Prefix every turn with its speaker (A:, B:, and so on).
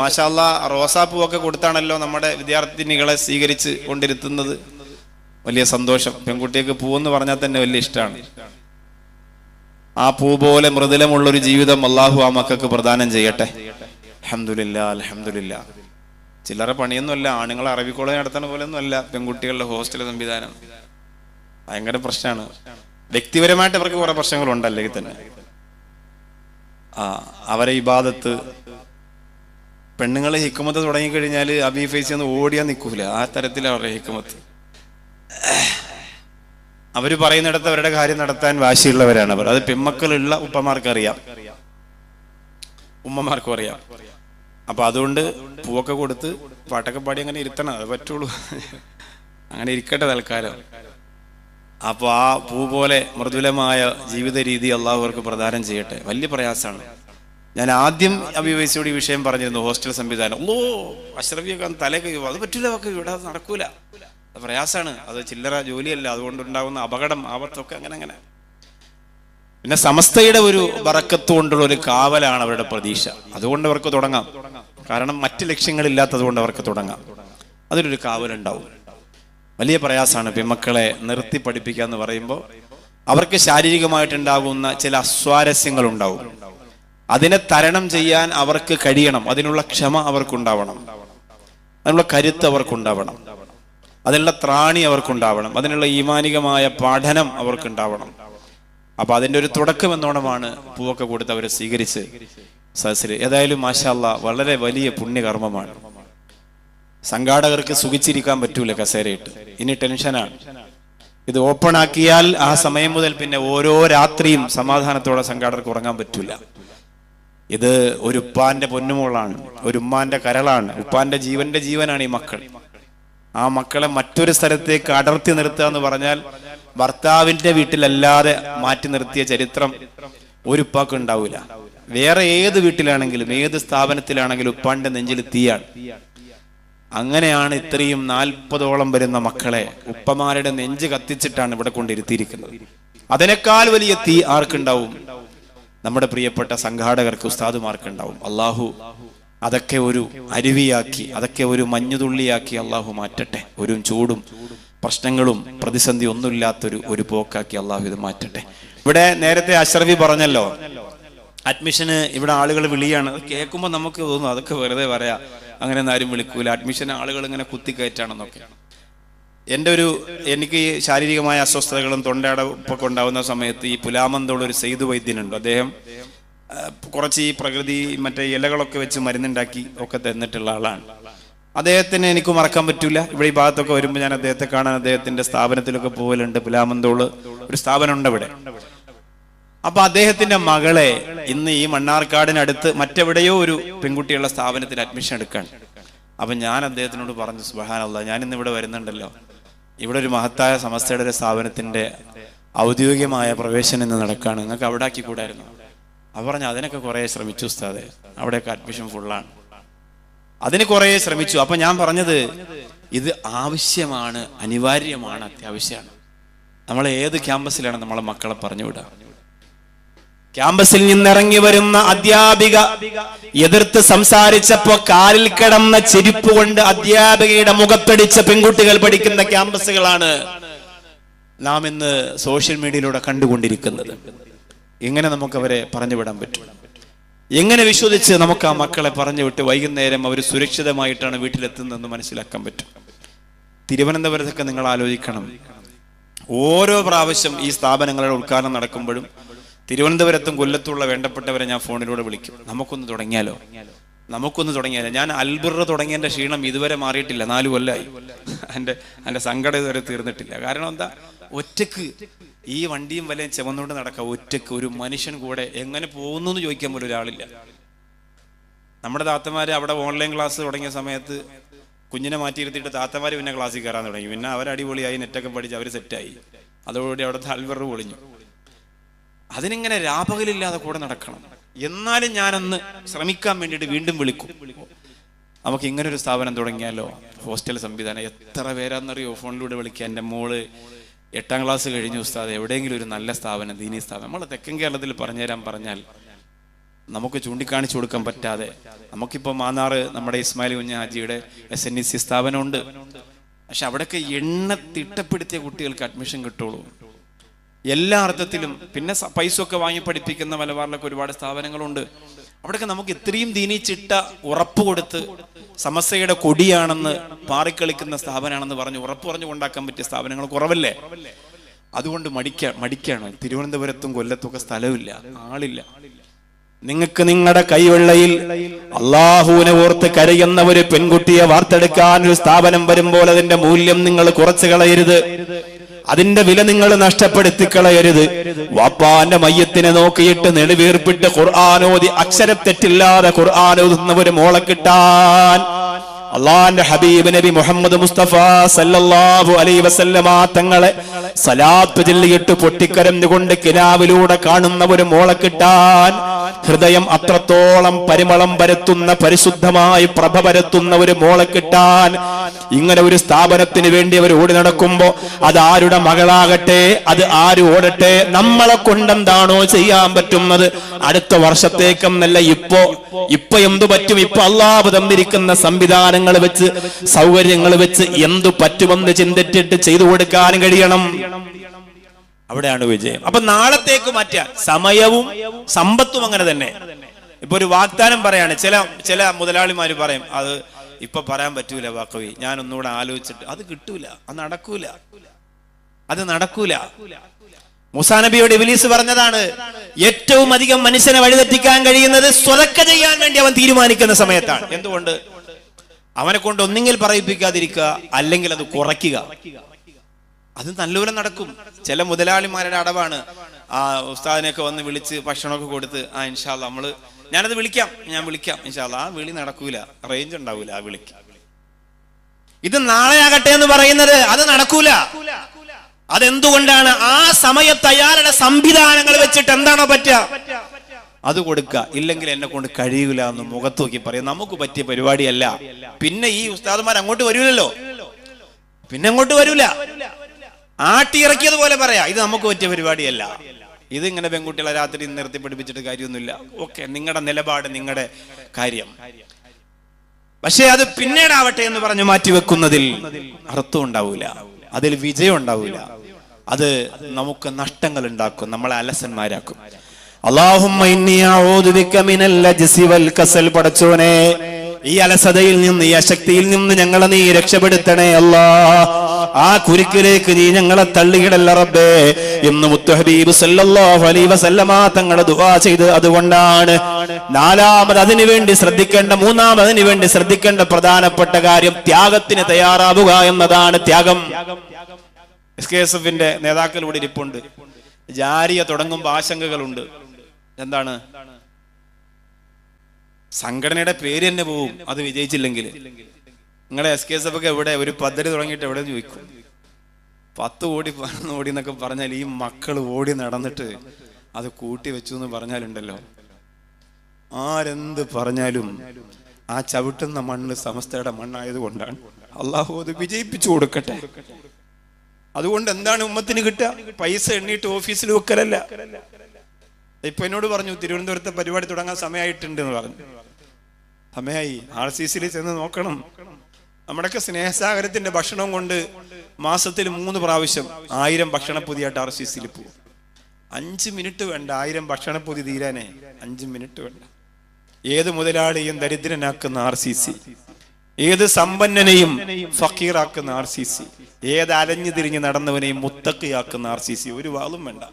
A: മാഷാല്ല റോസാപ്പൂവൊക്കെ കൊടുത്താണല്ലോ നമ്മുടെ വിദ്യാർത്ഥിനികളെ സ്വീകരിച്ച് കൊണ്ടിരുത്തുന്നത്. വലിയ സന്തോഷം. പെൺകുട്ടിയൊക്കെ പൂവെന്ന് പറഞ്ഞാൽ തന്നെ വലിയ ഇഷ്ടമാണ്. ആ പൂ പോലെ മൃദുലമുള്ള ഒരു ജീവിതം അള്ളാഹു ആ മക്കൾക്ക് പ്രദാനം ചെയ്യട്ടെ. അലഹമില്ല അലഹമില്ല ചില്ലറ പണിയൊന്നുമല്ല. ആണുങ്ങൾ അറബി കോളേജ് നടത്തണ പോലെ ഒന്നുമല്ല പെൺകുട്ടികളുടെ ഹോസ്റ്റൽ സംവിധാനം. ഭയങ്കര പ്രശ്നമാണ്. വ്യക്തിപരമായിട്ട് അവർക്ക് കുറെ പ്രശ്നങ്ങളുണ്ട് അല്ലെങ്കിൽ തന്നെ. ആ അവരെ ഇബാദത്ത് പെണ്ണുങ്ങൾ ഹിക്കുമത്ത് തുടങ്ങിക്കഴിഞ്ഞാൽ അബി ഫേസ് ഒന്ന് ഓടിയാൽ നിൽക്കൂല ആ തരത്തിലാണ് അവരുടെ ഹിക്കുമത്ത് അവർ പറയുന്നിടത്ത് അവരുടെ കാര്യം നടത്താൻ വാശിയുള്ളവരാണ് അവർ. അത് പെമ്മക്കളുള്ള ഉപ്പമാർക്ക് അറിയാം ഉമ്മമാർക്കും അറിയാം. അപ്പൊ അതുകൊണ്ട് പൂവൊക്കെ കൊടുത്ത് പാട്ടൊക്കെ പാടി അങ്ങനെ ഇരുത്തണം. അത് പറ്റുള്ളൂ. അങ്ങനെ ഇരിക്കട്ടെ തൽക്കാലം. അപ്പൊ ആ പൂ പോലെ മൃദുലമായ ജീവിത രീതി അള്ളാഹു അവർക്ക് പ്രദാനം ചെയ്യട്ടെ. വലിയ പ്രയാസമാണ്. ഞാൻ ആദ്യം അഭിവേശിയോട് ഈ വിഷയം പറഞ്ഞിരുന്നു ഹോസ്റ്റൽ സംവിധാനം. ഓ അഷ്റഫിയൊക്കെ തലയൊക്കെ അത് പറ്റില്ല അവർക്ക് ഇവിടെ അത് നടക്കൂല. അത് പ്രയാസമാണ്. അത് ചില്ലറ ജോലിയല്ല അതുകൊണ്ടുണ്ടാകുന്ന അപകടം ആപത്തൊക്കെ അങ്ങനെ അങ്ങനെ. പിന്നെ സമസ്തയുടെ ഒരു ബറക്കത്ത് കൊണ്ടുള്ള ഒരു കാവലാണ് അവരുടെ പ്രതീക്ഷ. അതുകൊണ്ട് അവർക്ക് തുടങ്ങാം. കാരണം മറ്റ് ലക്ഷ്യങ്ങളില്ലാത്തത് കൊണ്ട് അവർക്ക് തുടങ്ങാം. അതിലൊരു കാവലുണ്ടാവും. വലിയ പ്രയാസമാണ് പിമ്മക്കളെ നിർത്തി പഠിപ്പിക്കുക എന്ന് പറയുമ്പോൾ അവർക്ക് ശാരീരികമായിട്ടുണ്ടാകുന്ന ചില അസ്വാരസ്യങ്ങൾ ഉണ്ടാവും അതിനെ തരണം ചെയ്യാൻ അവർക്ക് കഴിയണം. അതിനുള്ള ക്ഷമ അവർക്കുണ്ടാവണം. അതിനുള്ള കരുത്ത് അവർക്കുണ്ടാവണം. അതിനുള്ള ത്രാണി അവർക്കുണ്ടാവണം. അതിനുള്ള ഈമാനികമായ പഠനം അവർക്കുണ്ടാവണം. അപ്പൊ അതിന്റെ ഒരു തുടക്കം എന്നോണമാണ് പൂവൊക്കെ കൊടുത്ത് അവരെ സ്വീകരിച്ച് സദസ്സിൽ ഏതായാലും മാഷാല്ല വളരെ വലിയ പുണ്യകർമ്മമാണ്. സംഘാടകർക്ക് സുഖിച്ചിരിക്കാൻ പറ്റൂല കസേരയിട്ട്. ഇനി ടെൻഷനാണ്. ഇത് ഓപ്പൺ ആക്കിയാൽ ആ സമയം മുതൽ പിന്നെ ഓരോ രാത്രിയും സമാധാനത്തോടെ സംഘാടകർക്ക് ഉറങ്ങാൻ പറ്റൂല. ഇത് ഒരു ഉപ്പാന്റെ പൊന്നുമോളാണ് ഒരു ഉമ്മാന്റെ കരളാണ് ഉപ്പാന്റെ ജീവന്റെ ജീവനാണ് ഈ മക്കൾ. ആ മക്കളെ മറ്റൊരു സ്ഥലത്തേക്ക് അടർത്തി നിർത്തുക എന്ന് പറഞ്ഞാൽ ഭർത്താവിന്റെ വീട്ടിലല്ലാതെ മാറ്റി നിർത്തിയ ചരിത്രം ഒരു ഉപ്പാക്ക് ഉണ്ടാവില്ല വേറെ ഏത് വീട്ടിലാണെങ്കിലും ഏത് സ്ഥാപനത്തിലാണെങ്കിലും ഉപ്പാന്റെ നെഞ്ചിൽ തീയാണ്. അങ്ങനെയാണ് ഇത്രയും നാൽപ്പതോളം വരുന്ന മക്കളെ ഉപ്പമാരുടെ നെഞ്ച് കത്തിച്ചിട്ടാണ് ഇവിടെ കൊണ്ടിരുത്തിയിരിക്കുന്നത്. അതിനേക്കാൾ വലിയ തീ ആർക്കുണ്ടാവും? നമ്മുടെ പ്രിയപ്പെട്ട സംഘാടകർക്ക് ഉസ്താദുമാർക്ക് ഉണ്ടാവും അള്ളാഹു അതൊക്കെ ഒരു അരുവിയാക്കി അതൊക്കെ ഒരു മഞ്ഞുതുള്ളിയാക്കി അള്ളാഹു മാറ്റട്ടെ. ഒരു ചൂടും പ്രശ്നങ്ങളും പ്രതിസന്ധി ഒന്നുമില്ലാത്തൊരു ഒരു പോക്കാക്കി അള്ളാഹു ഇത് മാറ്റട്ടെ. ഇവിടെ നേരത്തെ അഷ്റഫി പറഞ്ഞല്ലോ അഡ്മിഷന് ഇവിടെ ആളുകൾ വിളിയാണ്. കേൾക്കുമ്പോൾ നമുക്ക് തോന്നും അതൊക്കെ വെറുതെ പറയാം. അങ്ങനെ ഒന്നും ആരും വിളിക്കൂല. അഡ്മിഷൻ ആളുകൾ ഇങ്ങനെ കുത്തിക്കയറ്റാണെന്നൊക്കെ. എന്റെ ഒരു എനിക്ക് ശാരീരികമായ അസ്വസ്ഥതകളും തൊണ്ടയടപ്പൊക്കെ ഉണ്ടാവുന്ന സമയത്ത് ഈ പുലാമന്തോട് ഒരു സെയ്തു വൈദ്യനുണ്ട്. അദ്ദേഹം കുറച്ച് ഈ പ്രകൃതി മറ്റേ ഇലകളൊക്കെ വെച്ച് മരുന്നുണ്ടാക്കി ഒക്കെ തന്നിട്ടുള്ള ആളാണ്. അദ്ദേഹത്തിന് എനിക്ക് മറക്കാൻ പറ്റില്ല ഇവിടെ ഈ ഭാഗത്തൊക്കെ വരുമ്പോൾ ഞാൻ അദ്ദേഹത്തെ കാണാൻ അദ്ദേഹത്തിന്റെ സ്ഥാപനത്തിലൊക്കെ പോകലുണ്ട് പുലാമന്തോൾ ഒരു സ്ഥാപനമുണ്ട് ഇവിടെ അപ്പൊ അദ്ദേഹത്തിന്റെ മകളെ ഇന്ന് ഈ മണ്ണാർക്കാടിനടുത്ത് മറ്റെവിടെയോ ഒരു പെൺകുട്ടിയുള്ള സ്ഥാപനത്തിൽ അഡ്മിഷൻ എടുക്കാൻ. അപ്പൊ ഞാൻ അദ്ദേഹത്തിനോട് പറഞ്ഞു സുബഹാനല്ല ഞാൻ ഇന്ന് ഇവിടെ വരുന്നുണ്ടല്ലോ. ഇവിടെ ഒരു മഹത്തായ സമസ്തയുടെ ഒരു സ്ഥാപനത്തിന്റെ ഔദ്യോഗികമായ പ്രവേശനം ഇന്ന് നടക്കുകയാണ്. നിങ്ങൾക്ക് അവിടെ ആക്കി കൂടായിരുന്നു. അവ പറഞ്ഞു അതിനൊക്കെ കുറെ ശ്രമിച്ചു ഉസ്താദെ. അവിടെയൊക്കെ അഡ്മിഷൻ ഫുള്ളാണ് അതിന് കുറെ ശ്രമിച്ചു. അപ്പൊ ഞാൻ പറഞ്ഞത് ഇത് ആവശ്യമാണ് അനിവാര്യമാണ് അത്യാവശ്യമാണ്. നമ്മൾ ഏത് ക്യാമ്പസിലാണ് നമ്മളെ മക്കളെ പറഞ്ഞു വിടുക? ക്യാമ്പസിൽ നിന്നിറങ്ങി വരുന്ന അധ്യാപിക എതിർത്ത് സംസാരിച്ചപ്പോ കാലിൽ കിടന്ന ചെരുപ്പ് കൊണ്ട് അധ്യാപികയുടെ മുഖത്തടിച്ച പെൺകുട്ടികൾ പഠിക്കുന്ന ക്യാമ്പസുകളാണ് നാം ഇന്ന് സോഷ്യൽ മീഡിയയിലൂടെ കണ്ടുകൊണ്ടിരിക്കുന്നത്. എങ്ങനെ നമുക്ക് അവരെ പറഞ്ഞു വിടാൻ പറ്റും? എങ്ങനെ വിശ്വസിച്ച് നമുക്ക് ആ മക്കളെ പറഞ്ഞു വിട്ട് വൈകുന്നേരം അവർ സുരക്ഷിതമായിട്ടാണ് വീട്ടിലെത്തുന്നതെന്ന് മനസ്സിലാക്കാൻ പറ്റും? തിരുവനന്തപുരത്തൊക്കെ നിങ്ങൾ ആലോചിക്കണം. ഓരോ പ്രാവശ്യം ഈ സ്ഥാപനങ്ങളുടെ ഉദ്ഘാടനം നടക്കുമ്പോഴും തിരുവനന്തപുരത്തും കൊല്ലത്തുള്ള വേണ്ടപ്പെട്ടവരെ ഞാൻ ഫോണിലൂടെ വിളിക്കും. നമുക്കൊന്ന് തുടങ്ങിയാലോ? നമുക്കൊന്ന് തുടങ്ങിയാലോ? ഞാൻ അൽബിറ തുടങ്ങിയതിന്റെ ക്ഷീണം ഇതുവരെ മാറിയിട്ടില്ല. നാല് കൊല്ലമായി എന്റെ എന്റെ സങ്കടം ഇതുവരെ തീർന്നിട്ടില്ല. കാരണം എന്താ? ഒറ്റയ്ക്ക് ഈ വണ്ടിയും വലയും ചുമന്നുകൊണ്ട് നടക്കുക ഒറ്റയ്ക്ക് ഒരു മനുഷ്യൻ കൂടെ എങ്ങനെ പോകുന്നു എന്ന് ചോദിക്കാൻ പോലും ഒരാളില്ല. നമ്മുടെ താത്തമാർ അവിടെ ഓൺലൈൻ ക്ലാസ് തുടങ്ങിയ സമയത്ത് കുഞ്ഞിനെ മാറ്റിയിരുത്തിയിട്ട് താത്തമാര് പിന്നെ ക്ലാസ്സിൽ കയറാൻ തുടങ്ങി. പിന്നെ അവർ അടിപൊളിയായി നെറ്റൊക്കെ പഠിച്ച് അവർ സെറ്റായി. അതോടുകൂടി അവിടുത്തെ അൽവറ് പൊളിഞ്ഞു. അതിനിങ്ങനെ രാപകലില്ലാതെ കൂടെ നടക്കണം. എന്നാലും ഞാനൊന്ന് ശ്രമിക്കാൻ വേണ്ടിയിട്ട് വീണ്ടും വിളിക്കും. നമുക്ക് ഇങ്ങനെ ഒരു സ്ഥാപനം തുടങ്ങിയാലോ? ഹോസ്റ്റൽ സംവിധാനം. എത്ര പേരാന്നറിയോ? ഫോണിലൂടെ വിളിക്കുക. എന്റെ മോൾ എട്ടാം ക്ലാസ് കഴിഞ്ഞു ഉസ്താദ്. എവിടെയെങ്കിലും ഒരു നല്ല സ്ഥാപനം ദീനി സ്ഥാപനം. നമ്മൾ തെക്കൻ കേരളത്തിൽ പറഞ്ഞുതരാൻ പറഞ്ഞാൽ നമുക്ക് ചൂണ്ടിക്കാണിച്ചു കൊടുക്കാൻ പറ്റാതെ നമുക്കിപ്പോൾ മാന്നാറ് നമ്മുടെ ഇസ്മായിൽ കുഞ്ഞ ഹാജിയുടെ എസ് എൻ ഇ സി സ്ഥാപനമുണ്ട്. പക്ഷെ അവിടെയൊക്കെ എണ്ണ തിട്ടപ്പെടുത്തിയ കുട്ടികൾക്ക് അഡ്മിഷൻ കിട്ടുള്ളൂ. എല്ലാ അർത്ഥത്തിലും. പിന്നെ പൈസ ഒക്കെ വാങ്ങി പഠിപ്പിക്കുന്ന മലബാറിലൊക്കെ ഒരുപാട് സ്ഥാപനങ്ങളുണ്ട്. അവിടെയൊക്കെ നമുക്ക് ഇത്രയും ദീനി ചിട്ട ഉറപ്പ് കൊടുത്ത് സമസ്യയുടെ കൊടിയാണെന്ന് പാറിക്കളിക്കുന്ന സ്ഥാപനമാണെന്ന് പറഞ്ഞ് ഉറപ്പ് പറഞ്ഞു കൊണ്ടാക്കാൻ പറ്റിയ സ്ഥാപനങ്ങൾ കുറവല്ലേ? അതുകൊണ്ട് മടിക്ക മടിക്കാണ്. തിരുവനന്തപുരത്തും കൊല്ലത്തും ഒക്കെ സ്ഥലമില്ല ആളില്ല. നിങ്ങൾക്ക് നിങ്ങളുടെ കൈവെള്ളയിൽ അള്ളാഹുവിനെ ഓർത്ത് കരയുന്ന ഒരു പെൺകുട്ടിയെ വാർത്തെടുക്കാൻ ഒരു സ്ഥാപനം വരുമ്പോൾ അതിന്റെ മൂല്യം നിങ്ങൾ കുറച്ചു കളയരുത്. അതിന്റെ വില നിങ്ങൾ നഷ്ടപ്പെടുത്തി കളയരുത്. വാപ്പാന്റെ മയ്യത്തിനെ നോക്കിയിട്ട് നെടുവീർപ്പിട്ട് ഖുർആാനോദി അക്ഷരത്തെറ്റില്ലാതെ ഖുർആാനോതുന്ന ഒരു മോളെ കിട്ടാൻ. അള്ളാന്റെ ഹബീബ് നബി മുഹമ്മദ് മുസ്തഫ സല്ലല്ലാഹു അലൈ വസല്ലമ തങ്ങളെ സലാത്ത് ചൊല്ലിയിട്ട് പൊട്ടിക്കരഞ്ഞുകൊണ്ട് കിനാവിലൂടെ കാണുന്ന ഒരു മോളെ കിട്ടാൻ. ഹൃദയം അത്രത്തോളം പരിമളം പരത്തുന്ന പരിശുദ്ധമായി പ്രഭ പരത്തുന്ന ഒരു മോളെ കിട്ടാൻ ഇങ്ങനെ ഒരു സ്ഥാപനത്തിന് വേണ്ടി അവർ ഓടി നടക്കുമ്പോ അത് ആരുടെ മകളാകട്ടെ അത് ആര് ഓടട്ടെ നമ്മളെ കൊണ്ടെന്താണോ ചെയ്യാൻ പറ്റുന്നത് അടുത്ത വർഷത്തേക്കും വർഷത്തേക്കെന്നല്ല ഇപ്പോ ഇപ്പൊ എന്തു പറ്റും? ഇപ്പൊ അള്ളാഹ് തന്നിരിക്കുന്ന സംവിധാനങ്ങൾ വെച്ച് സൗകര്യങ്ങൾ വെച്ച് എന്തു പറ്റുമെന്ന് ചിന്തിച്ചിട്ട് ചെയ്തു കൊടുക്കാൻ കഴിയണം. അവിടെയാണ് വിജയം. അപ്പൊ നാളത്തേക്ക് മാറ്റിയ സമയവും സമ്പത്തും അങ്ങനെ തന്നെ. ഇപ്പൊ ഒരു വാഗ്ദാനം പറയാണ്. ചില ചില മുതലാളിമാർ പറയും അത് ഇപ്പൊ പറയാൻ പറ്റൂല വാക്കവി. ഞാൻ ഒന്നുകൂടെ ആലോചിച്ചിട്ട് അത് കിട്ടൂല. അത് നടക്കൂല. അത് നടക്കൂല. മുസാ നബിയോട് ഇബിലീസ് പറഞ്ഞതാണ് ഏറ്റവും അധികം മനുഷ്യനെ വഴിതെറ്റിക്കാൻ കഴിയുന്നത് സ്വതക്ക ചെയ്യാൻ വേണ്ടി അവൻ തീരുമാനിക്കുന്ന സമയത്താണ്. എന്തുകൊണ്ട്? അവനെ കൊണ്ട് ഒന്നെങ്കിൽ പറയിപ്പിക്കാതിരിക്കുക അല്ലെങ്കിൽ അത് കുറയ്ക്കുക. അത് നല്ലപോലെ നടക്കും. ചില മുതലാളിമാരുടെ അടവാണ്. ആ ഉസ്താദിനെയൊക്കെ വന്ന് വിളിച്ച് ഭക്ഷണമൊക്കെ കൊടുത്ത് ആ ഇൻഷാല്ല നമ്മൾ ഞാനത് വിളിക്കാം ഞാൻ വിളിക്കാം ഇൻഷാല്ല ആ വിളി നടക്കൂല റേഞ്ച് ഉണ്ടാവൂല ആ വിളിക്ക്. ഇത് നാളെ ആകട്ടെ എന്ന് പറയുന്നത് അത് നടക്കൂല. അതെന്തുകൊണ്ടാണ് ആ സമയത്ത് അയാളുടെ സംവിധാനങ്ങൾ വെച്ചിട്ട് എന്താണോ പറ്റുക? അത് കൊടുക്കുക ഇല്ലെങ്കിൽ എന്നെ കൊണ്ട് കഴിയൂല എന്ന് മുഖത്ത് നോക്കി പറയും. നമുക്ക് പറ്റിയ പരിപാടിയല്ല. പിന്നെ ഈ ഉസ്താദുമാർ അങ്ങോട്ട് വരൂലല്ലോ. പിന്നെ അങ്ങോട്ട് വരൂല. ആട്ടിയിറക്കിയത് പോലെ പറയാ ഇത് നമുക്ക് പറ്റിയ പരിപാടിയല്ല. ഇത് ഇങ്ങനെ പെൺകുട്ടികളെ രാത്രി നിർത്തി പഠിപ്പിച്ചിട്ട് കാര്യമൊന്നുമില്ല. ഓക്കെ നിങ്ങളുടെ നിലപാട് നിങ്ങളുടെ കാര്യം. പക്ഷേ അത് പിന്നീടാവട്ടെ എന്ന് പറഞ്ഞു മാറ്റി വെക്കുന്നതിൽ അർത്ഥം ഉണ്ടാവൂല. അതിൽ വിജയം ഉണ്ടാവൂല. അത് നമുക്ക് നഷ്ടങ്ങൾ ഉണ്ടാക്കും നമ്മളെ അലസന്മാരാക്കും. അള്ളാഹും പടച്ചോനെ ഈ അലസതയിൽ നിന്ന് ഈ അശക്തിയിൽ നിന്ന് ഞങ്ങളെ നീ രക്ഷപ്പെടുത്തണേ അല്ലാ. ആ കുരുക്കിലേക്ക് നീ ഞങ്ങളെ തള്ളിയിടല്ല റബ്ബേ. എന്ന് മുത്തുഹബീബ് സല്ലല്ലാഹു അലൈഹി വസല്ലമ തങ്ങളെ ദുആ ചെയ്ത് അതുകൊണ്ടാണ് നാലാമത് അതിനു വേണ്ടി ശ്രദ്ധിക്കേണ്ട മൂന്നാമത് അതിനു വേണ്ടി ശ്രദ്ധിക്കേണ്ട പ്രധാനപ്പെട്ട കാര്യം ത്യാഗത്തിന് തയ്യാറാവുക എന്നതാണ് ത്യാഗം. എസ് കെ എസ് എഫിന്റെ നേതാക്കൾ ഇരിപ്പുണ്ട്. ജാരിയ തുടങ്ങുമ്പോൾ ആശങ്കകളുണ്ട്. എന്താണ്? സംഘടനയുടെ പേര് തന്നെ പോവും. അത് വിജയിച്ചില്ലെങ്കിൽ. നിങ്ങളുടെ എസ് കെ എസ് എഫ് ഒക്കെ എവിടെ? ഒരു പദ്ധതി തുടങ്ങിയിട്ട് എവിടെ ചോദിക്കും. പത്ത് കോടി പതിനൊന്ന് കോടി എന്നൊക്കെ പറഞ്ഞാൽ ഈ മക്കൾ ഓടി നടന്നിട്ട് അത് കൂട്ടി വെച്ചു എന്ന് പറഞ്ഞാലുണ്ടല്ലോ. ആരെന്ത് പറഞ്ഞാലും ആ ചവിട്ടുന്ന മണ്ണ് സമസ്തയുടെ മണ്ണായത് കൊണ്ടാണ്. അള്ളാഹു അത് വിജയിപ്പിച്ചു കൊടുക്കട്ടെ. അതുകൊണ്ട് എന്താണ് ഉമ്മത്തിന് കിട്ടുക? പൈസ എണ്ണീട്ട് ഓഫീസിൽ വെക്കലല്ല. ഇപ്പൊ എന്നോട് പറഞ്ഞു തിരുവനന്തപുരത്തെ പരിപാടി തുടങ്ങാൻ സമയമായിട്ടുണ്ട് എന്ന് പറഞ്ഞു. സമയമായി ആർ സി സിയിൽ ചെന്ന് നോക്കണം. നമ്മുടെയൊക്കെ സ്നേഹസാഗരത്തിന്റെ ഭക്ഷണം കൊണ്ട് മാസത്തിൽ മൂന്ന് പ്രാവശ്യം ആയിരം ഭക്ഷണപ്പൊതിയായിട്ട് ആർ സി സിയിൽ പോകും അഞ്ച് മിനിറ്റ് വേണ്ട ആയിരം ഭക്ഷണപ്പൊതി തീരാനേ അഞ്ച് മിനിറ്റ് വേണ്ട. ഏത് മുതലാളിയും ദരിദ്രനാക്കുന്ന ആർ സി സി ഏത് സമ്പന്നനെയും ഫക്കീറാക്കുന്ന ആർ സി സി ഏത് അലഞ്ഞു തിരിഞ്ഞ് നടന്നവനെയും മുത്തക്കിയാക്കുന്ന ആർ സി സി ഒരു വാളും വേണ്ട.